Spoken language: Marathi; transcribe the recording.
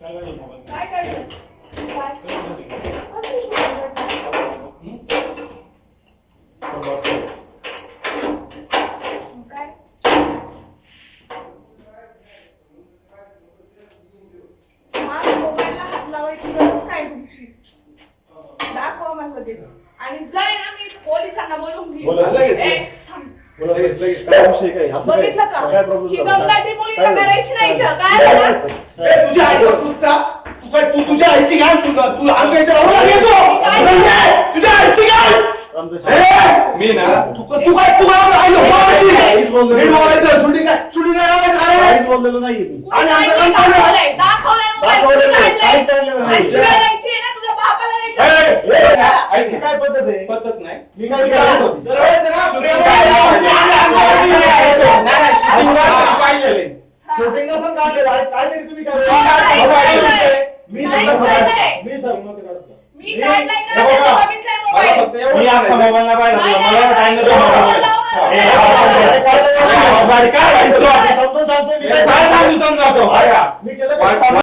काय दाखवा मला ते आणि जर ना मी पोलिसांना बोलून. बोला, लगेच. ए, थांब. बोला, लगेच, लगेच. काय विषय काय? असं काय- बघितलं का काय problem ही झाला? काय? करायची नाही इथं. काय झालं ए, तुझ्या कुत्ता तू काय तू तुझ्या आईची घाल तुझा तू अंगाच्या राहून येतो. म्हणजे तुझ्या आईची घाल ए, मी ना तू तू काय तू मला राहिलो नाही. मी बोलायचं. सुटी काय सुटी नाही राहायचं, काहीच अरे. बोललेलं नाहीये मी. आणि आमचं काम चालू आहे. दाखवलंय दाखवलेलं नाही. काहीच चाललेलं नाही. आणि शिवाय द्यायची ना? तुझ्या बापाला ए, द्यायची. ए, ही ऐक काय पद्धत आहे? पद्धत नाही. मी काय करत होती? जर व्हायचं शूटिंग नसून काढलेलं आहे. काहीतरी तुम्ही काय नाही, नाही, नाही. मी नाही, सगळं नाही, बघा- नाही. मी नव्हतं काढत. मी काढलाय ना, हे बघा. बघितलंय मला फक्त मोबाईल. एवढं मी आता सांगायचं. मोबाईल नाही पाहिला तुला. मला नाही, नाही, नव्हता नाही, मोबाईल. नाही, ए, नाही, बाबा, नाही, काय काय बाबा, काय काय बाबा, काय काय काय बाबा, काय समजून सांगतोय मी काय काय सांगू समजावतो? मी केलं काय? काय